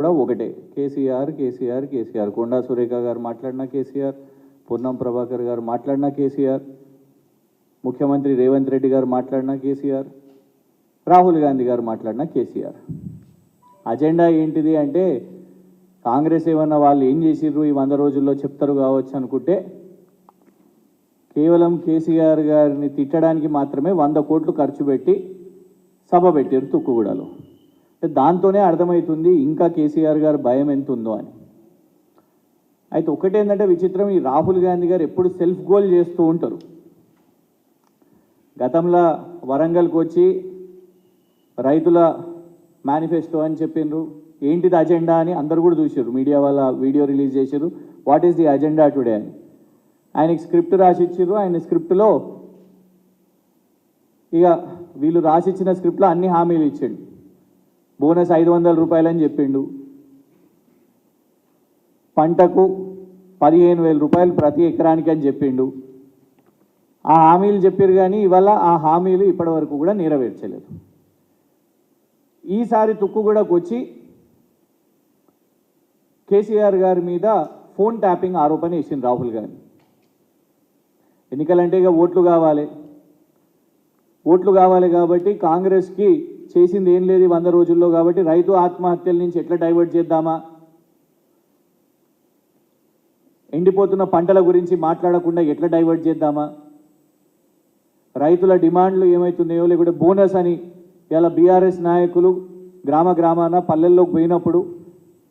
కూడా ఒకటే. కేసీఆర్ కేసీఆర్ కేసీఆర్. కొండా సురేఖ గారు మాట్లాడినా కేసీఆర్ పూర్ణం ప్రభాకర్ గారు మాట్లాడినా కేసీఆర్ ముఖ్యమంత్రి రేవంత్ రెడ్డి గారు మాట్లాడినా కేసీఆర్ రాహుల్ గాంధీ గారు మాట్లాడినా కేసీఆర్. అజెండా ఏంటిది అంటే కాంగ్రెస్ ఏమన్నా వాళ్ళు ఏం చేసిర్రు ఈ వంద రోజుల్లో చెప్తారు కావచ్చు అనుకుంటే కేవలం కేసీఆర్ గారిని తిట్టడానికి మాత్రమే వంద కోట్లు ఖర్చు పెట్టి సభ పెట్టారు తుక్కుగూడలో. దాంతోనే అర్థమవుతుంది ఇంకా కేసీఆర్ గారు భయం ఎంత ఉందో అని. అయితే ఒకటేంటంటే విచిత్రం ఈ రాహుల్ గాంధీ గారు ఎప్పుడు సెల్ఫ్ గోల్ చేస్తూ ఉంటారు. గతంలో వరంగల్కి వచ్చి రైతుల మేనిఫెస్టో అని చెప్పిండ్రు ఏంటిది అజెండా అని అందరు కూడా చూసారు మీడియా వాళ్ళ వీడియో రిలీజ్ చేశారు what is the agenda today అని. ఆయనకి స్క్రిప్ట్ రాసి ఆయన స్క్రిప్ట్లో ఇక వీళ్ళు రాసిచ్చిన స్క్రిప్ట్లో అన్ని హామీలు ఇచ్చాడు. బోనస్ ఐదు వందల రూపాయలని చెప్పిండు. పంటకు పదిహేను వేల రూపాయలు ప్రతి ఎకరానికి అని చెప్పిండు. ఆ హామీలు చెప్పారు కానీ ఇవాళ ఆ హామీలు ఇప్పటి వరకు కూడా నెరవేర్చలేదు. ఈసారి తుక్కు కూడా వచ్చి కేసీఆర్ గారి మీద ఫోన్ ట్యాపింగ్ ఆరోపణ వేసింది రాహుల్ గారి ఎన్నికలంటే ఇక ఓట్లు కావాలి. ఓట్లు కావాలి కాబట్టి కాంగ్రెస్కి చేసింది ఏం లేదు వంద రోజుల్లో కాబట్టి రైతు ఆత్మహత్యల నుంచి ఎట్లా డైవర్ట్ చేద్దామా? ఎండిపోతున్న పంటల గురించి మాట్లాడకుండా ఎట్లా డైవర్ట్ చేద్దామా? రైతుల డిమాండ్లు ఏమవుతున్నాయో లేకుంటే బోనస్ అని ఇలా బీఆర్ఎస్ నాయకులు గ్రామ గ్రామాన పల్లెల్లోకి పోయినప్పుడు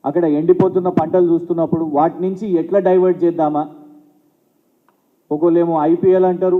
అక్కడ ఎండిపోతున్న పంటలు చూస్తున్నప్పుడు వాటి నుంచి ఎట్లా డైవర్ట్ చేద్దామా? ఒకళ్ళేమో ఐపీఎల్ అంటారు